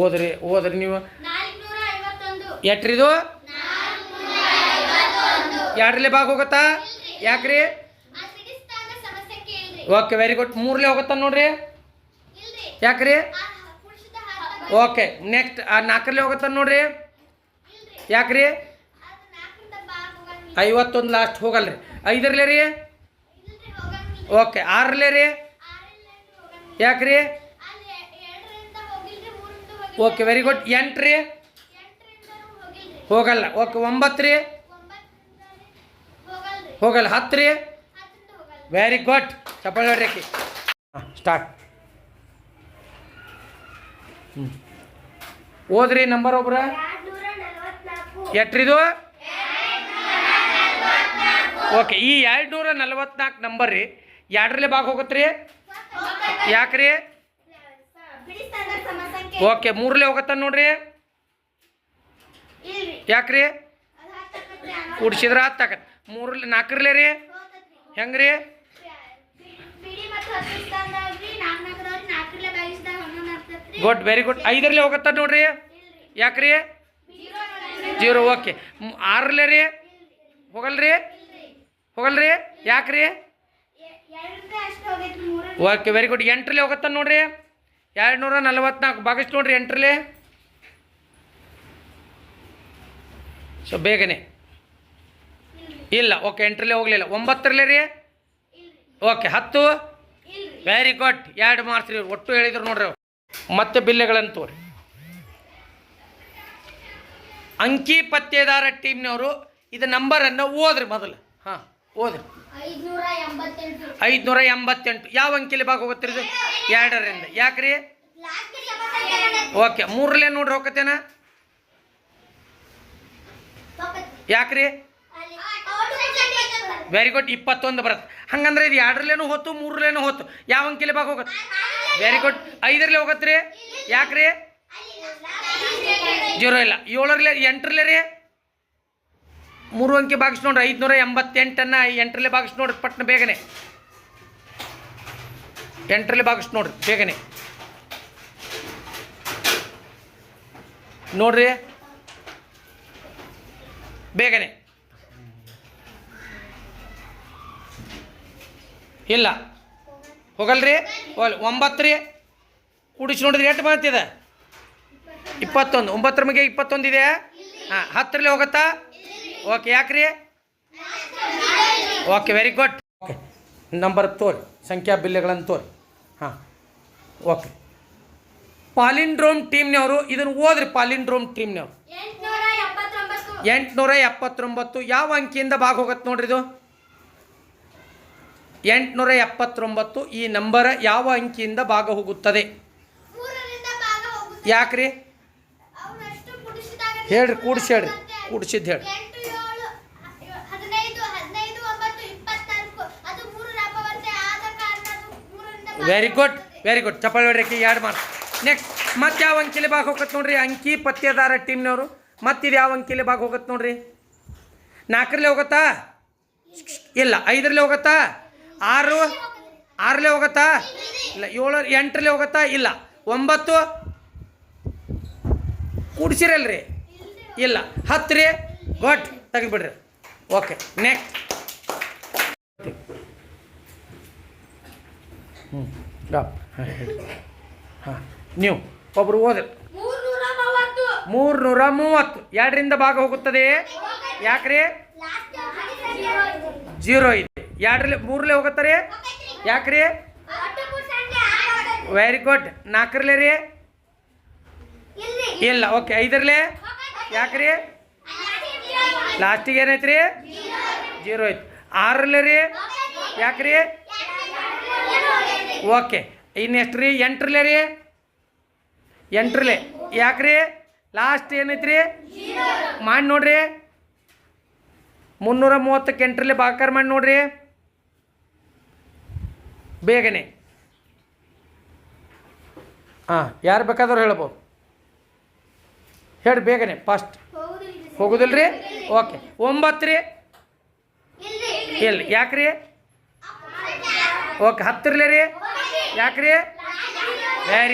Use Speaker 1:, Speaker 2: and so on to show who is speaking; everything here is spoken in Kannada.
Speaker 1: ಓದ್ರಿ ಓದ್ರಿ ನೀವು ಎಟ್ರಿದು? ಎರಡರಲ್ಲೇ ಭಾಗ ಹೋಗುತ್ತಾ ಯಾಕ್ರಿ? ಓಕೆ ವೆರಿ ಗುಡ್ ಮೂರಲೇ ಹೋಗುತ್ತಾ ನೋಡ್ರಿ? ಯಾಕ್ರಿ? ಓಕೆ ನೆಕ್ಸ್ಟ್ ಆ ನಾಲ್ಕರಲ್ಲಿ ಹೋಗುತ್ತಾ ನೋಡ್ರಿ? ಯಾಕ್ರಿ? ಐವತ್ತೊಂದು ಲಾಸ್ಟ್ ಹೋಗಲ್ರಿ. ಐದರಲ್ಲೇ ರೀ? ಓಕೆ ಆರರಲ್ಲೇ ರೀ? ಯಾಕ್ರಿ
Speaker 2: ಅಲ್ಲಿ ಎರಡರಿಂದ ಹೋಗಿಲ್ರಿ ಮೂರಿಂದ ಹೋಗಿಲ್ರಿ
Speaker 1: ಓಕೆ ವೆರಿ ಗುಡ್ ಎಂಟು ರೀ ಹೋಗಲ್ಲ. ಓಕೆ ಒಂಬತ್ತು ರೀ ಹೋಗಲ್ಲ. ಹತ್ತು ರೀ ವೆರಿ ಗುಡ್ ಚಪ್ಪಳ ಹೊಡ್ರಿ ಆಕಿ ಸ್ಟಾರ್ಟ್ ಹ್ಞೂ ಓದ್ರಿ ನಂಬರ್ ಒಬ್ರ? ಎಟ್ರಿದು ಓಕೆ ಈ ಎರಡು ನೂರ ನಲ್ವತ್ನಾಲ್ಕು ನಂಬರ್ ರೀ. ಎರಡರಲ್ಲಿ ಭಾಗ ಹೋಗುತ್ತೆ ರೀ ಯಾಕ್ರಿ ಓಕೆ ಮೂರಲೇ ಹೋಗತ್ತ ನೋಡ್ರಿ? ಯಾಕ್ರಿ? ಕುಡ್ಸಿದ್ರೆ ಹತ್ತಾಕತ್ ಮೂರಲ್ಲಿ ನಾಲ್ಕರಲ್ಲೇ ರೀ? ಹೆಂಗ್ರಿ? ಗುಡ್ ವೆರಿ ಗುಡ್ ಐದರಲ್ಲಿ ಹೋಗತ್ತ ನೋಡ್ರಿ? ಯಾಕ್ರಿ?
Speaker 2: Zero
Speaker 1: okay. ಆರಲೇ ರೀ? ಹೋಗಲ್ರಿ? ಹೋಗಲ್ರಿ? ಯಾಕ್ರಿ? ಓಕೆ ವೆರಿ ಗುಡ್ ಎಂಟ್ರಲ್ಲಿ ಹೋಗತ್ತ ನೋಡ್ರಿ? ಎರಡು ನೂರ ನಲ್ವತ್ನಾಲ್ಕು ಭಾಗಸ್ ನೋಡ್ರಿ, ಎಂಟ್ರಲ್ಲಿ. ಸೊ ಬೇಗನೆ. ಇಲ್ಲ, ಓಕೆ, ಎಂಟ್ರಲ್ಲಿ ಹೋಗಲಿಲ್ಲ. ಒಂಬತ್ತರಲ್ಲೇ ರೀ? ಓಕೆ, ಹತ್ತು? ವೆರಿ ಗುಡ್ ಎರಡು ಮಾರ್ಕ್ಸ್ ರೀ ಒಟ್ಟು ಹೇಳಿದ್ರು ನೋಡ್ರಿ. ಮತ್ತೆ ಬಿಲ್ಲೆಗಳನ್ನು ತೋರಿ. ಅಂಕಿ ಪತ್ತೆದಾರ ಟೀಮ್ನವರು ಇದು ನಂಬರನ್ನು ಓದ್ರಿ ಮೊದಲು. ಹಾಂ, ಓದ್ರಿ.
Speaker 2: ಐದ್ನೂರ ಎಂಬತ್ತೆಂಟು
Speaker 1: ಯಾವ ಅಂಕಿಲಿ ಭಾಗ ಹೋಗುತ್ತೆ ಇದು ಎರಡರಿಂದ. ಯಾಕ್ರಿ? ಓಕೆ ಮೂರಲೇ ನೋಡ್ರಿ ಹೋಗತ್ತೇನ? ಯಾಕ್ರಿ? ವೆರಿ ಗುಡ್ ಇಪ್ಪತ್ತೊಂದು ಬರುತ್ತೆ. ಹಂಗಂದ್ರೆ ಇದು ಎರಡರಲ್ಲೇನು ಹೋತು ಮೂರಲೇನು ಹೋತು. ಯಾವ ಅಂಕಿಲಿ ಭಾಗ ಹೋಗುತ್ತೆ? ವೆರಿ ಗುಡ್ ಐದರಲ್ಲೇ ಹೋಗತ್ರಿ? ಯಾಕ್ರಿ? ಜೀರೋ ಇಲ್ಲ. ಏಳರಲ್ಲೇ ಎಂಟರಲ್ಲೇ ರೀ? ಮೂರು ಅಂಕಿ ಬಾಗಿಸ್ ನೋಡ್ರಿ, ಐದುನೂರ ಎಂಬತ್ತೆಂಟನ್ನು ಎಂಟರಲ್ಲೇ ಬಾಗಿಸ್ ನೋಡ್ರಿ, ಪಟ್ನ ಬೇಗನೆ. ಎಂಟರಲ್ಲಿ ಬಾಗಿಸ್ ನೋಡ್ರಿ, ಬೇಗನೆ. ನೋಡ್ರಿ. ಬೇಗನೆ. ಇಲ್ಲ. ಹೋಗಲ್ರಿ? ಹೋಗಲ್ಲ. ಒಂಬತ್ತು ರೀ ಕುಡಿಸಿ ನೋಡಿದ್ರೆ ಎಷ್ಟು ಬಂತಿದೆ ಇಪ್ಪತ್ತೊಂದು. ಒಂಬತ್ತರ ಮಗೆ ಇಪ್ಪತ್ತೊಂದು ಇದೆ? ಹಾಂ, ಹತ್ತರಲ್ಲಿ ಹೋಗುತ್ತಾ? ಓಕೆ, ಯಾಕ್ರಿ? Okay very good okay number ತೋರಿ, ಸಂಖ್ಯಾ ಬಿಲ್ಲೆಗಳನ್ನು ತೋರಿ. ಹಾಂ, ಓಕೆ. ಪಾಲಿಂಡ್ರೋಮ್ ಟೀಮ್ನವರು, ಇದನ್ನು ಓದ್ರಿ ಪಾಲಿಂಡ್ರೋಮ್ ಟೀಮ್ನವರು.
Speaker 2: ಎಂಟ್ನೂರ ಎಪ್ಪತ್ತೊಂಬತ್ತು,
Speaker 1: ಯಾವ ಅಂಕಿಯಿಂದ ಭಾಗ ಹೋಗುತ್ತೆ ನೋಡ್ರಿ ಇದು? ಎಂಟುನೂರ ಎಪ್ಪತ್ತೊಂಬತ್ತು, ಈ ನಂಬರ ಯಾವ ಅಂಕಿಯಿಂದ ಭಾಗ ಹೋಗುತ್ತದೆ ಯಾಕ್ರಿ? ಹೇಳ್ರಿ, ಕೂಡಿಸಿ ಹೇಳ್ರಿ ಕೂಡಿಸಿದ್ದು ಹೇಳ್ರಿ. ವೆರಿ ಗುಡ್ ವೆರಿ ಗುಡ್ ಚಪ್ಪಾಳೆ ಹೊಡ್ರಿ ಎರಡು ಮಾರ್ಕ್ಸ್. ನೆಕ್ಸ್ಟ್ ಮತ್ತೆ ಯಾವ ಅಂಕಿಲಿ ಭಾಗ ಹೋಗತ್ತೆ ನೋಡ್ರಿ? ಅಂಕಿ, ಪತ್ತೆದಾರ, ಟೀಮ್ನವರು. ಮತ್ತಿದು ಯಾವ ಅಂಕಿಲಿ ಭಾಗ ಹೋಗತ್ತೆ ನೋಡ್ರಿ? ನಾಲ್ಕರಲ್ಲಿ ಹೋಗತ್ತಾ? ಇಲ್ಲ, ಐದರಲ್ಲಿ ಹೋಗತ್ತಾ? ಆರು, ಆರಲ್ಲಿ ಹೋಗತ್ತಾ? ಇಲ್ಲ, ಏಳು, ಎಂಟರಲ್ಲಿ ಹೋಗತ್ತಾ? ಇಲ್ಲ, ಒಂಬತ್ತು. ಕೂಡ್ಸಿರಲ್ರಿ? ಇಲ್ಲ ಹತ್ತು ರೀ ಗೊಟ್ ತೆಗೆದ್ಬಿಡ್ರಿ. ಓಕೆ ನೆಕ್ಸ್ಟ್ ಹ್ಞೂ ಹಾಂ ಹೇಳಿ ಹಾಂ. ನೀವು, ಒಬ್ರು ಓದ್ರಿ
Speaker 2: ಮೂರ್ನೂರ ಮೂವತ್ತು.
Speaker 1: ಎರಡರಿಂದ ಭಾಗ ಹೋಗುತ್ತದೆ. ಯಾಕ್ರಿ? ಜೀರೋ ಇದೆ ಎರಡರಲ್ಲಿ ಮೂರ್ಲೆ ಹೋಗುತ್ತಾರೆ. ಯಾಕ್ರಿ. ವೆರಿ ಗುಡ್ ನಾಲ್ಕರಲ್ಲೇ ರೀ? ಇಲ್ಲ, ಓಕೆ. ಐದರಲ್ಲೇ? ಯಾಕ್ರಿ? ಲಾಸ್ಟಿಗೆ ಏನೈತ್ರಿ? ಜೀರೋ ಐತಿ ಆರಲ್ಲೇ ರೀ? ಯಾಕ್ರಿ? ಓಕೆ ಇನ್ನೆಷ್ಟು ರೀ? ಎಂಟ್ರಲೆ ರೀ? ಎಂಟ್ರಲ್ಲೇ. ಯಾಕ್ರಿ? ಲಾಸ್ಟ್ ಏನೈತ್ರಿ? ಮಾಡಿ ನೋಡ್ರಿ. ಮುನ್ನೂರ ಮೂವತ್ತಕ್ಕೆ ಎಂಟ್ರಲೆ ಬಾಕಾರ ಮಾಡಿ ನೋಡ್ರಿ. ಬೇಗನೆ. ಹಾಂ ಯಾರು ಬೇಕಾದವ್ರು ಹೇಳ್ಬೋದು. ಹೇಳಿ ಬೇಗನೆ ಫಸ್ಟ್
Speaker 2: ಹೋಗೋದಿಲ್ಲ
Speaker 1: ಹೋಗುದಿಲ್ರಿ? ಓಕೆ. ಒಂಬತ್ತು ರೀ?
Speaker 2: ಇಲ್ಲಿ
Speaker 1: ಇಲ್ಲ ಯಾಕ್ರಿ? ಓಕೆ ಹತ್ತಿರಲೇ ರೀ? ಯಾಕ್ರಿ ವೆರಿ